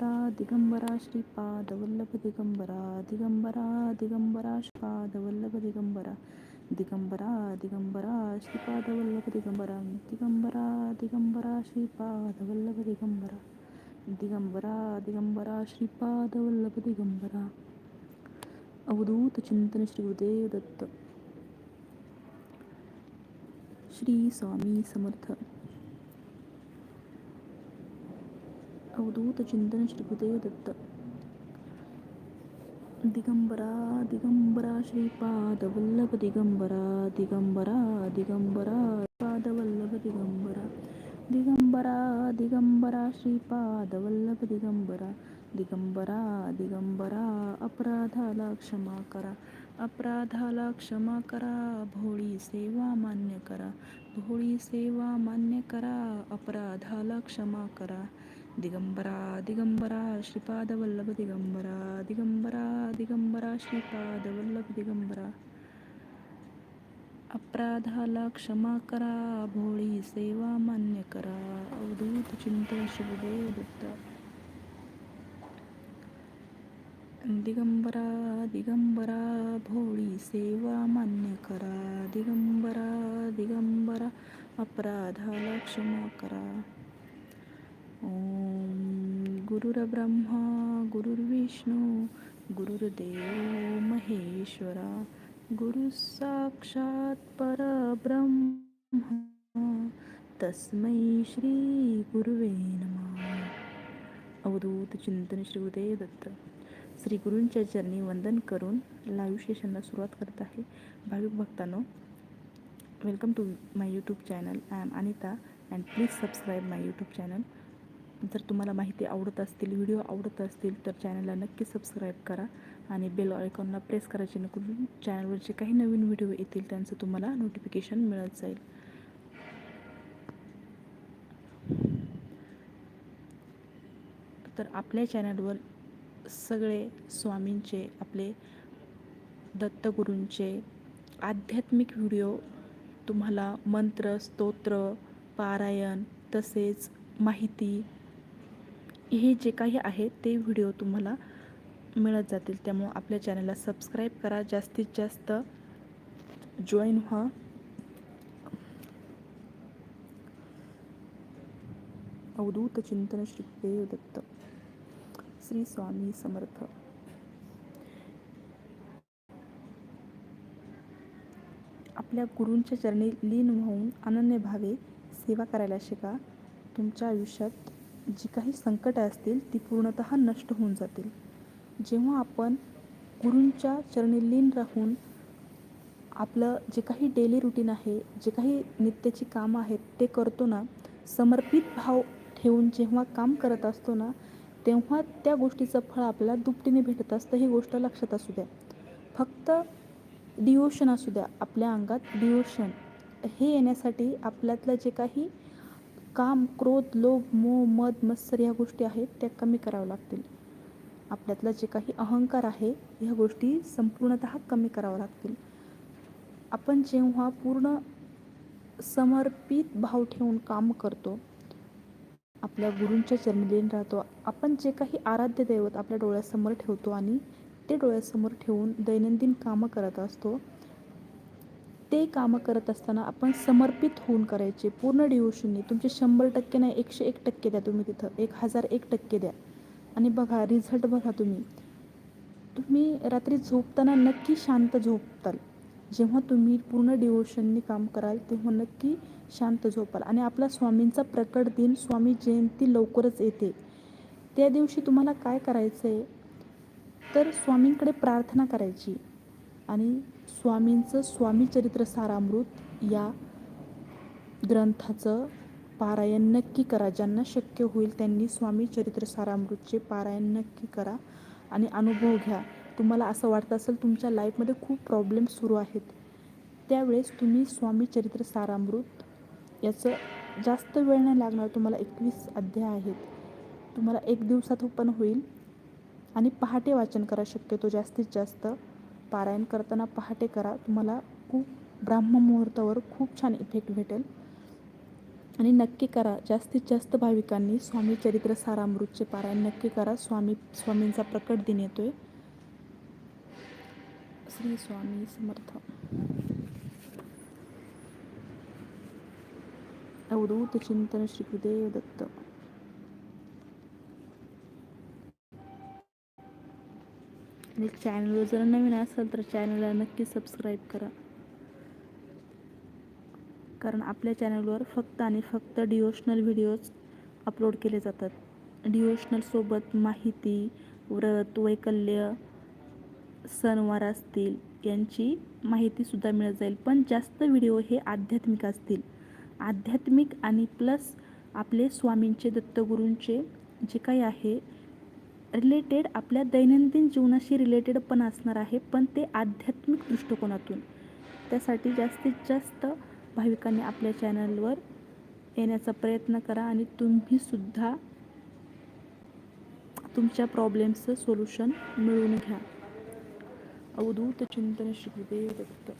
दिगंबरा दिगंबरा श्रीपाद वल्लभ दिगंबरा दिगंबरा दिगंबरा श्रीपाद वल्लभ दिगंबरा दिगंबरा दिगंबरा श्रीपाद वल्लभ दिगंबरा दिगंबरा दिगंबरा श्रीपाद वल्लभ दिगंबरा दिगंबरा दिगंबरा श्रीपाद वल्लभ दिगंबरा। अवधूत चिंतन श्री गुरुदेव दत्त। श्री स्वामी समर्थ। अवधूत चिंतन श्रीगुदेव दत्त दिगंबरा दिगंबरा श्रीपाद वल्लभ दिगंबरा दिगंबरा दिगंबरा पाद वल्लभ दिगंबरा दिगंबरा दिगंबरा श्रीपाद वल्लभ दिगंबरा दिगंबरा दिगंबरा अपराधाला क्षमा करा अपराधाला क्षमा करा भोळी सेवा मान्य करा भोळी सेवा मान्य करा अपराधाला क्षमा करा दिगंबरा दिगंबरा श्रीपादवल्लभ दिगंबरा दिगंबरा दिगंबरा श्रीपादवल्लभ दिगंबरा। अपराधाला क्षमा करा भोळी सेवा मान्य करा अवधूत चिंत शिवदेव दत्त दिगंबरा दिगंबरा भोळी सेवा मान्य करा दिगंबरा दिगंबरा अपराधाला क्षमा करा। ओम गुरुर्ब्रह्मा गुरुर्विष्णू गुरुर्देव महेश्वरा गुरु साक्षात परब्रह्म. तस्मै श्री गुरुवे नमः. अवधूत चिंतन श्री उदय दत्त. श्री गुरूंच्या चरणी वंदन करून लाईव्ह सेशनला सुरुवात करत आहे. भाविक भक्तांनो welcome to my YouTube channel I am Anita and please subscribe my YouTube channel जर तुम्हाला माहिती आवडत असतील व्हिडिओ आवडत असतील तर चॅनलला नक्की सबस्क्राईब करा आणि बेल आयकॉनला प्रेस करायचे जेणेकरून चॅनलवर जे काही नवीन व्हिडिओ येतील त्यांचं तुम्हाला नोटिफिकेशन मिळत जाईल. तर आपल्या चॅनलवर सगळे स्वामींचे आपले दत्तगुरूंचे आध्यात्मिक व्हिडिओ तुम्हाला मंत्र स्तोत्र पारायण तसेच माहिती हे जे काही आहे ते व्हिडिओ तुम्हाला मिळत जातील. त्यामुळं आपल्या चॅनलला सबस्क्राईब करा. जास्तीत जास्त जॉईन व्हा. अवधूत चिंतन श्री देव दत्त श्री स्वामी समर्थ. आपल्या गुरूंच्या चरणी लीन होऊन अनन्य भावे सेवा करायला शिका. तुमच्या आयुष्यात जी काही संकटं असतील ती पूर्णतः नष्ट होऊन जातील. जेव्हा आपण गुरूंच्या चरणी लीन राहून आपलं जे काही डेली रुटीन आहे जे काही नित्याची कामं आहेत ते करतो ना समर्पित भाव ठेवून जेव्हा काम करत असतो ना तेव्हा त्या गोष्टीचं फळ आपल्याला दुपटीने भेटत असतं ही गोष्ट लक्षात असू द्या. फक्त डिओशन असू द्या आपल्या अंगात डिओशन हे येण्यासाठी आपल्यातलं जे काही काम क्रोध लोभ मोह मद मत्सर ह्या गोष्टी आहेत त्या कमी कराव्या लागतील. आपल्यातला जे काही अहंकार आहे ह्या गोष्टी संपूर्णत कमी कराव्या लागतील. आपण जेव्हा पूर्ण समर्पित भाव ठेवून काम करतो आपल्या गुरूंच्या चरणीलीन राहतो आपण जे काही आराध्य दैवत आपल्या डोळ्यासमोर ठेवतो आणि ते डोळ्यासमोर ठेवून दैनंदिन कामं करत असतो ते कामं करत असताना आपण समर्पित होऊन करायचे. पूर्ण डिवोशनने तुमचे शंभर टक्के नाही एकशे एक टक्के द्या तुम्ही तिथं. एक हजार एक टक्के द्या. आणि बघा रिझल्ट बघा तुम्ही. तुम्ही रात्री झोपताना नक्की शांत झोपताल. जेव्हा तुम्ही पूर्ण डिवोशनने काम कराल तेव्हा नक्की शांत झोपाल. आणि आपला स्वामींचा प्रकट दिन स्वामी जयंती लवकरच येते. त्या दिवशी तुम्हाला काय करायचं आहे तर स्वामींकडे प्रार्थना करायची. आणि स्वामींचं स्वामी चरित्र सारामृत या ग्रंथाचं पारायण नक्की करा. ज्यांना शक्य होईल त्यांनी स्वामी चरित्र सारामृतचे पारायण नक्की करा आणि अनुभव घ्या. तुम्हाला असं वाटतं असेल तुमच्या लाईफमध्ये खूप प्रॉब्लेम सुरू आहेत. त्यावेळेस तुम्ही स्वामी चरित्र सारामृत याचं जास्त वेळ नाही लागणार. तुम्हाला एकवीस अध्याय आहेत. तुम्हाला एक दिवसात पण होईल आणि पहाटे वाचन करा. शक्यतो जास्तीत जास्त पारायण करताना पहाटे करा. तुम्हाला खूप ब्राह्ममुहूर्तावर खूप छान इफेक्ट भेटेल. आणि नक्की करा. जास्तीत जास्त भाविकांनी स्वामी चरित्र सारामृतचे पारायण नक्की करा. स्वामी स्वामींचा प्रकट दिन येतोय. श्री स्वामी समर्थ. अवधूत चिंतन श्री गुरुदेव दत्त. आणि चॅनलवर जर नवीन असेल तर चॅनलला नक्की सबस्क्राईब करा. कारण आपल्या चॅनलवर फक्त आणि फक्त डिओशनल व्हिडिओज अपलोड केले जातात. डिओशनलसोबत माहिती व्रत वैकल्य सणवार असतील यांची माहितीसुद्धा मिळत जाईल. पण जास्त व्हिडिओ हे आध्यात्मिक असतील. आध्यात्मिक आणि प्लस आपले स्वामींचे दत्तगुरूंचे जे काही आहे रिलेटेड आपल्या दैनंदिन जीवनाशी रिलेटेड पण असणार आहे पण ते आध्यात्मिक दृष्टिकोनातून. त्यासाठी जास्तीत जास्त भाविकांनी आपल्या चॅनलवर येण्याचा प्रयत्न करा आणि तुम्हीसुद्धा तुमच्या प्रॉब्लेमचं सोल्युशन मिळवून घ्या. अवधूत चिंतन श्री दत्त.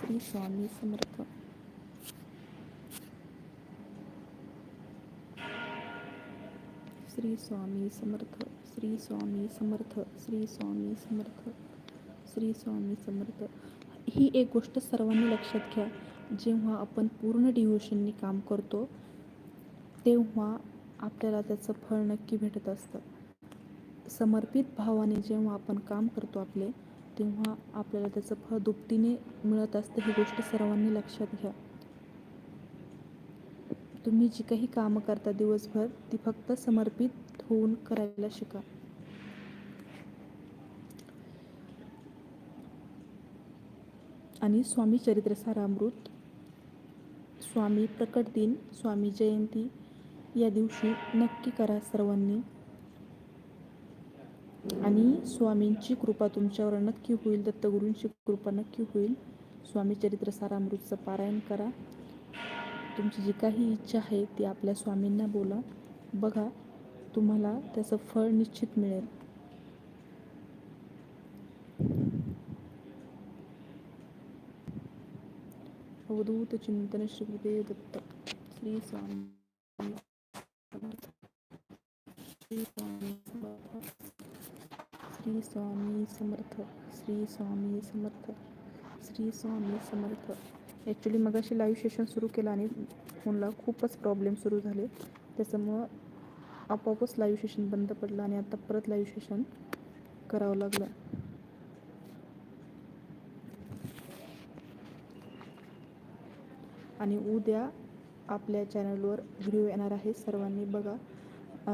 श्री स्वामी समर्थ. श्री स्वामी समर्थ श्री स्वामी समर्थ श्री स्वामी समर्थ श्री स्वामी समर्थ. ही एक गोष्ट सर्वांनी लक्षात घ्या. जेव्हा आपण पूर्ण डिव्होशननी काम करतो तेव्हा आपल्याला त्याचं फळ नक्की भेटत असतं. समर्पित भावाने जेव्हा आपण काम करतो आपले तेव्हा आपल्याला त्याचं फळ दुपटीने मिळत असतं ही गोष्ट सर्वांनी लक्षात घ्या. तुम्ही जी काही कामं करता दिवसभर ती फक्त समर्पित होऊन करायला शिका. आणि स्वामी चरित्र सारामृत स्वामी प्रकट दिन स्वामी जयंती या दिवशी नक्की करा सर्वांनी. आणि स्वामींची कृपा तुमच्यावर नक्की होईल दत्तगुरूंची कृपा नक्की होईल. स्वामी चरित्र सारामृतचं पारायण करा. तुमची जी काही इच्छा आहे ती आपल्या स्वामींना बोला. बघा तुम्हाला त्याचं फळ निश्चित मिळेल. अवधूत चिंतन श्री गुरुदेव दत्त. श्री स्वामी श्री स्वामी समर्थ. श्री स्वामी समर्थ. श्री स्वामी समर्थ. श्री स्वामी समर्थ. ॲक्च्युली मगाशी लाईव्ह सेशन सुरू केलं आणि फोनला खूपच प्रॉब्लेम सुरू झाले. त्याच्यामुळं आपोआपच लाईव्ह सेशन बंद पडलं आणि आता परत लाईव्ह सेशन करावं लागलं. आणि उद्या आपल्या चॅनलवर व्हिडिओ येणार आहे. सर्वांनी बघा.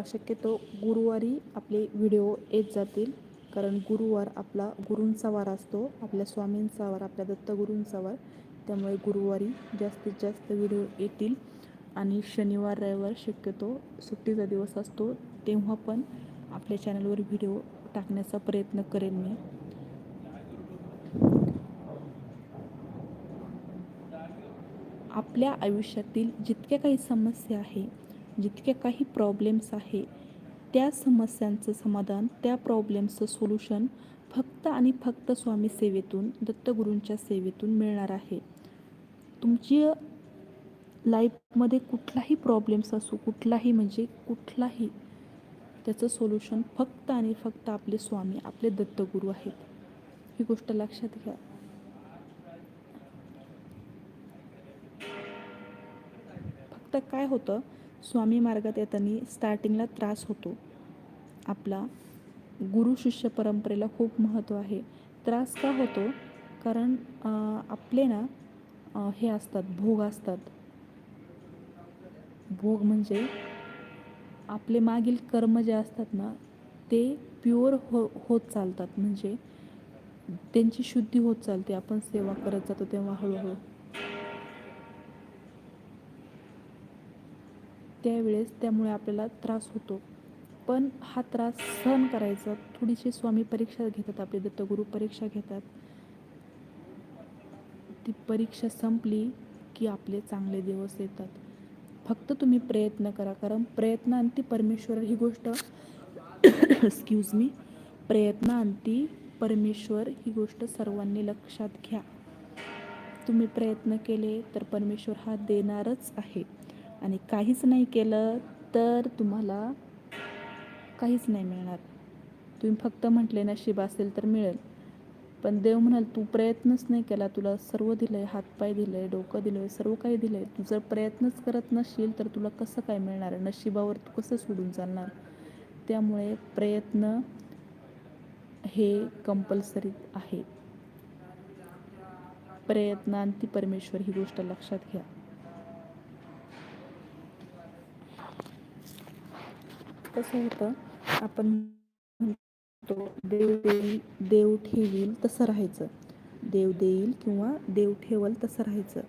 शक्यतो गुरुवारी आपले व्हिडिओ येत जातील. कारण गुरुवार आपला गुरूंचा वार असतो. आपल्या स्वामींचा वार आपल्या दत्तगुरूंचा वार. त्यामुळे गुरुवारी जास्तीत जास्त व्हिडिओ येतील आणि शनिवार रविवार शक्यतो सुट्टीचा दिवस असतो तेव्हा पण आपल्या चॅनलवर व्हिडिओ टाकण्याचा प्रयत्न करेन मी. आपल्या आयुष्यातील जितक्या काही समस्या आहे जितक्या काही प्रॉब्लेम्स आहे त्या समस्यांचं समाधान त्या प्रॉब्लेम्सचं सोल्युशन फक्त आणि फक्त स्वामी सेवेतून दत्तगुरूंच्या सेवेतून मिळणार आहे. तुमची लाईफमध्ये कुठलाही प्रॉब्लेम्स असो कुठलाही म्हणजे कुठलाही त्याचं सोल्युशन फक्त आणि फक्त आपले स्वामी आपले दत्तगुरू आहेत. ही गोष्ट लक्षात घ्या. फक्त काय होतं स्वामी मार्गात येताना स्टार्टिंगला त्रास होतो. आपला गुरु शिष्य परंपरेला खूप महत्त्व आहे. त्रास का होतो? कारण आपले ना हे असतात भोग असतात. भोग म्हणजे आपले मागील कर्म जे असतात ना ते प्युअर हो होत चालतात. म्हणजे त्यांची शुद्धी होत चालते. आपण सेवा करत जातो तेव्हा हळूहळू. त्यावेळेस त्यामुळे आपल्याला त्रास होतो. पण हा त्रास सहन करायचा. थोडीशी स्वामी परीक्षा घेतात आपले दत्तगुरू परीक्षा घेतात. ती परीक्षा संपली की आपले चांगले दिवस येतात. फक्त तुम्ही प्रयत्न करा कारण प्रयत्न आणती परमेश्वर ही गोष्ट एक्सक्यूज मी प्रयत्न आणती परमेश्वर ही गोष्ट सर्वांनी लक्षात घ्या. तुम्ही प्रयत्न केले तर परमेश्वर हा देणारच आहे. आणि काहीच नाही केलं तर तुम्हाला काहीच नाही मिळणार. तुम्ही फक्त म्हटले नशीब असेल तर मिळेल. पण देव म्हणाल तू प्रयत्नच नाही केला तुला सर्व दिलं आहे हातपाय दिलं आहे डोकं दिलं आहे सर्व काही दिलं आहे तू जर प्रयत्नच करत नसशील तर तुला कसं काय मिळणार? आहे नशिबावर तू कसं सोडून चालणार? त्यामुळे प्रयत्न हे कंपल्सरी आहे. प्रयत्नांती परमेश्वर ही गोष्ट लक्षात घ्या. कसं होतं. आपण तो देव देईल देव ठेवील तसं राहायचं. देव देईल किंवा देव ठेवल तसं राहायचं.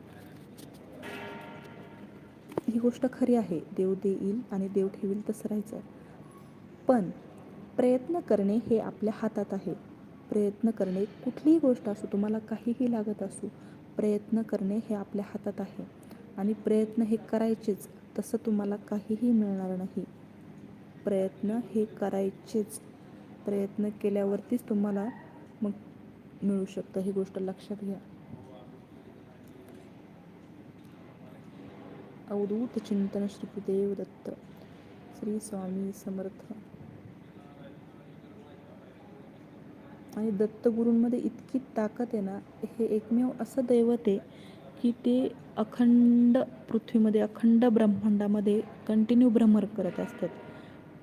ही गोष्ट खरी आहे. देव देईल आणि देव ठेवील तसं राहायचं. पण प्रयत्न करणे हे आपल्या हातात आहे. प्रयत्न करणे कुठलीही गोष्ट असो तुम्हाला काहीही लागत असो प्रयत्न करणे हे आपल्या हातात आहे. आणि प्रयत्न हे करायचेच तसं तुम्हाला काहीही मिळणार नाही. प्रयत्न हे करायचेच. प्रयत्न केल्यावरतीच तुम्हाला मग मिळू शकतं ही गोष्ट लक्षात घ्या. अवधूत चिंतन श्रीदेव दत्त. श्री स्वामी समर्थ. आणि दत्तगुरूंमध्ये इतकी ताकद आहे ना हे एकमेव असं दैवत आहे की ते अखंड पृथ्वीमध्ये अखंड ब्रह्मांडामध्ये कंटिन्यू भ्रमर करत असतात.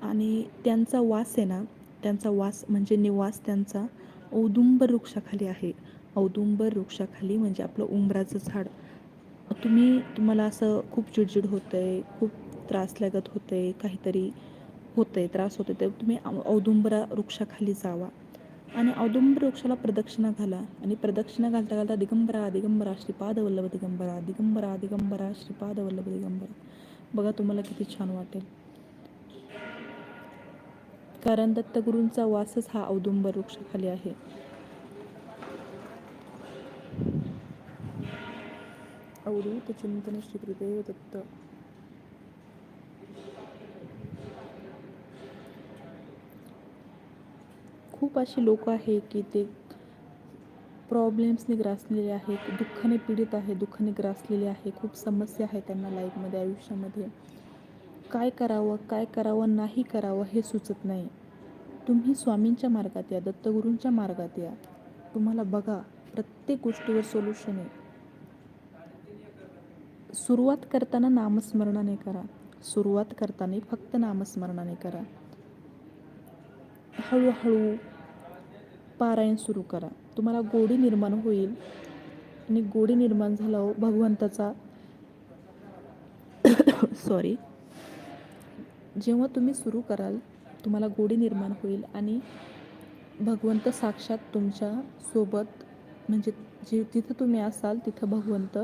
आणि त्यांचा वास आहे ना त्यांचा वास म्हणजे निवास त्यांचा औदुंबर वृक्षाखाली आहे. औदुंबर वृक्षाखाली म्हणजे आपलं उंबराचं झाड. तुम्ही तुम्हाला असं खूप चिडचिड होतं आहे खूप त्रास लागत होतं आहे काहीतरी होतं आहे त्रास होतो तर तुम्ही औदुंबरा वृक्षाखाली जावा. आणि औदुंबर वृक्षाला प्रदक्षिणा घाला. आणि प्रदक्षिणा घालता घालता दिगंबरा दिगंबरा श्रीपाद वल्लभ दिगंबरा दिगंबरा दिगंबरा श्रीपाद वल्लभ दिगंबरा. बघा तुम्हाला किती छान वाटेल. कारण दत्तगुरूंचा वासच हा औदुंबर वृक्षाखाली आहे. अवधूत चिंतन श्री गुरुदेव दत्त. खूप अशी लोक आहे की ते प्रॉब्लेम्सने ग्रासलेले आहेत दुःखाने पीडित आहे दुःखाने ग्रासलेले आहे खूप समस्या आहे त्यांना लाईफमध्ये आयुष्यामध्ये. काय करावं काय करावं नाही करावं हे सुचत नाही. तुम्ही स्वामींच्या मार्गात या दत्तगुरूंच्या मार्गात या. तुम्हाला बघा प्रत्येक गोष्टीवर सोल्युशन आहे. सुरुवात करताना नामस्मरणाने करा. सुरुवात करताना फक्त नामस्मरणाने करा. हळूहळू पारायण सुरू करा. तुम्हाला गोडी निर्माण होईल आणि गोडी निर्माण झाल्यावर भगवंताचा सॉरी जेव्हा तुम्ही सुरू कराल तुम्हाला गोडी निर्माण होईल आणि भगवंत साक्षात तुमच्यासोबत म्हणजे जे तिथं तुम्ही असाल तिथं भगवंत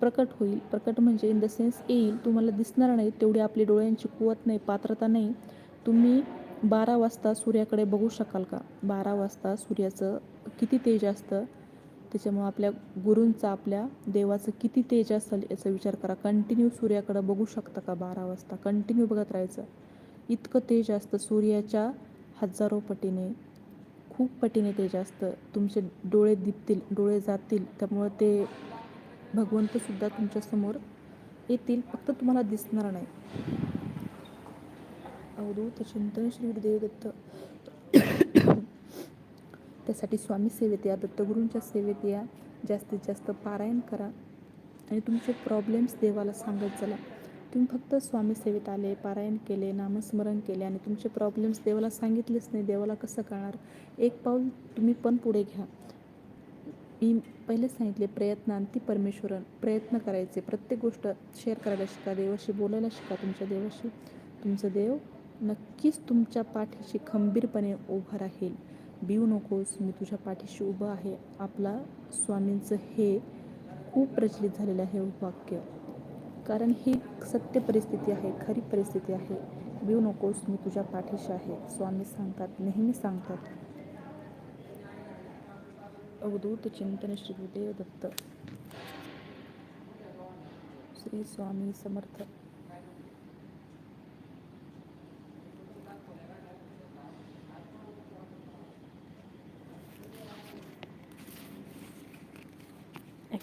प्रकट होईल. प्रकट म्हणजे इन द सेन्स येईल तुम्हाला दिसणार नाही तेवढी आपली डोळ्यांची कुवत नाही पात्रता नाही. तुम्ही बारा वाजता सूर्याकडे बघू शकाल का? बारा वाजता सूर्याचं किती तेज असतं? त्याच्यामुळं आपल्या गुरूंचा आपल्या देवाचं किती तेज असेल याचा विचार करा. कंटिन्यू सूर्याकडं बघू शकता का बारा वाजता? कंटिन्यू बघत राहायचं. इतकं तेज असतं. सूर्याच्या हजारो पटीने खूप पटीने तेज असतं. तुमचे डोळे दिपतील डोळे जातील. त्यामुळं ते भगवंतसुद्धा तुमच्यासमोर येतील. फक्त तुम्हाला दिसणार नाही. अवधूत चिंतन श्री गुरुदेव दत्त. त्यासाठी स्वामी सेवेत या दत्तगुरूंच्या सेवेत या. जास्तीत जास्त पारायण करा आणि तुमचे प्रॉब्लेम्स देवाला सांगत चला. तुम्ही फक्त स्वामी सेवेत आले पारायण केले नामस्मरण केले आणि तुमचे प्रॉब्लेम्स देवाला सांगितलेच नाही. देवाला कसं कळणार? एक पाऊल तुम्ही पण पुढे घ्या. मी पहिले सांगितले प्रयत्न प्रयत्नांती परमेश्वरन. प्रयत्न करायचे. प्रत्येक गोष्ट शेअर करायला शिका. देवाशी बोलायला शिका तुमच्या देवाशी. तुमचं देव नक्कीच तुमच्या पाठीशी खंबीरपणे उभं राहील. भिऊ नकोस मी तुझ्या पाठीशी उभं आहे. आपला स्वामींचं हे खूप प्रचलित झालेलं आहे वाक्य. कारण ही सत्य परिस्थिती आहे खरी परिस्थिती आहे. भिऊ नकोस मी तुझ्या पाठीशी आहे. स्वामी सांगतात नेहमी सांगतात. अवधूत चिंतन श्री गुरुदेव दत्त. श्री स्वामी समर्थ.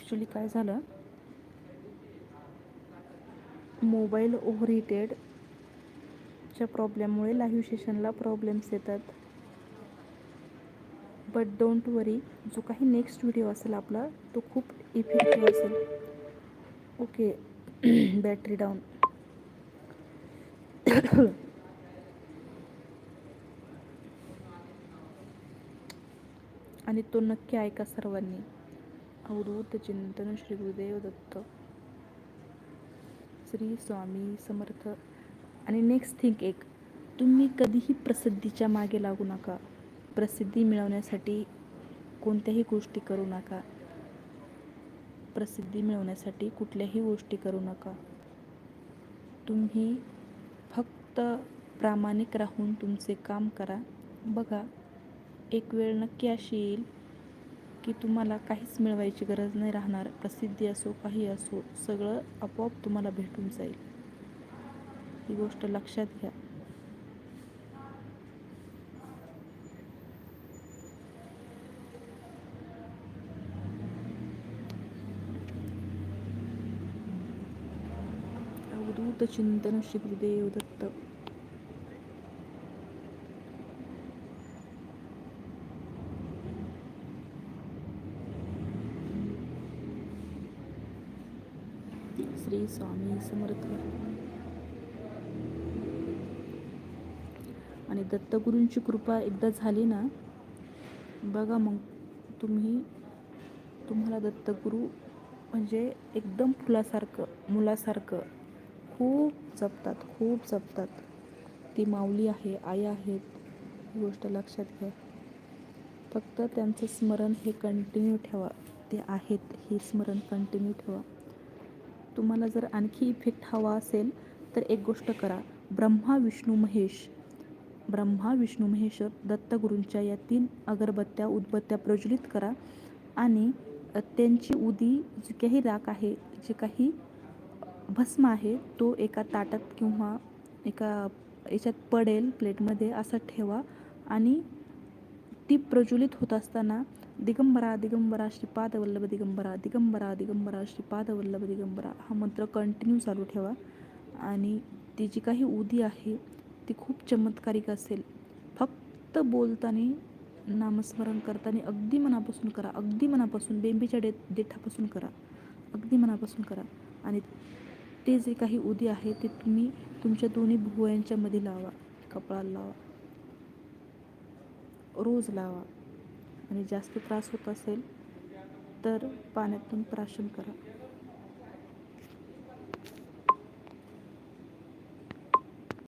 ॲक्च्युली काय झालं? मोबाईल ओव्हर च्या प्रॉब्लेममुळे लाईव्ह सेशनला प्रॉब्लेम्स येतात. बट डोंट वरी जो काही नेक्स्ट व्हिडिओ असेल आपला तो खूप इफेक्टिव्ह असेल. ओके बॅटरी डाऊन आणि तो नक्की ऐका सर्वांनी. अवधूत चिंतन श्री गुरुदेव दत्त. श्री स्वामी समर्थ. आणि नेक्स्ट थिंग एक तुम्ही कधीही प्रसिद्धीच्या मागे लागू नका. प्रसिद्धी मिळवण्यासाठी कोणत्याही गोष्टी करू नका. प्रसिद्धी मिळवण्यासाठी कुठल्याही गोष्टी करू नका. तुम्ही फक्त प्रामाणिक राहून तुमचे काम करा. बघा एक वेळ नक्की अशी येईल की तुम्हाला काहीच मिळवायची गरज नाही राहणार. प्रसिद्धी असो काही असो सगळं आपोआप तुम्हाला भेटून जाईल. ही गोष्ट लक्षात घ्या. अवधूत चिंतन श्री गुरुदेव दत्त. श्री स्वामी समर्थ. आणि दत्तगुरूंची कृपा एकदा झाली ना बघा मग तुम्ही तुम्हाला दत्तगुरू म्हणजे एकदम फुलासारखं मुलासारखं खूप जपतात खूप जपतात. ती माऊली आहे आई आहेत ही गोष्ट लक्षात घ्या. फक्त त्यांचं स्मरण हे कंटिन्यू ठेवा. ते आहेत हे स्मरण कंटिन्यू ठेवा. तुम्हाला जर आणखी इफेक्ट हवा असेल तर एक गोष्ट करा. ब्रह्मा विष्णू महेश. ब्रह्मा विष्णू महेश दत्तगुरूंच्या या तीन अगरबत्त्या उदबत्त्या प्रज्वलित करा आणि त्यांची उदी जी काही राख आहे जे काही भस्म आहे तो एका ताटात किंवा एका याच्यात पडेल प्लेटमध्ये असं ठेवा आणि ती प्रज्वलित होत असताना दिगंबरा दिगंबरा श्रीपाद वल्लभ दिगंबरा दिगंबरा दिगंबरा श्रीपाद वल्लभ दिगंबरा हा मंत्र कंटिन्यू चालू ठेवा. आणि ती जी काही उदी आहे ती खूप चमत्कारिक असेल. फक्त बोलताना नामस्मरण करताना अगदी मनापासून करा. अगदी मनापासून बेंबीच्या डे देठापासून करा. अगदी मनापासून करा. आणि ते जे काही उदी आहे ते तुम्ही तुमच्या दोन्ही भुवयांच्यामध्ये लावा. कपाळाला लावा. रोज लावा. आणि जास्त त्रास होत असेल तर पाण्यातून प्राशन करा.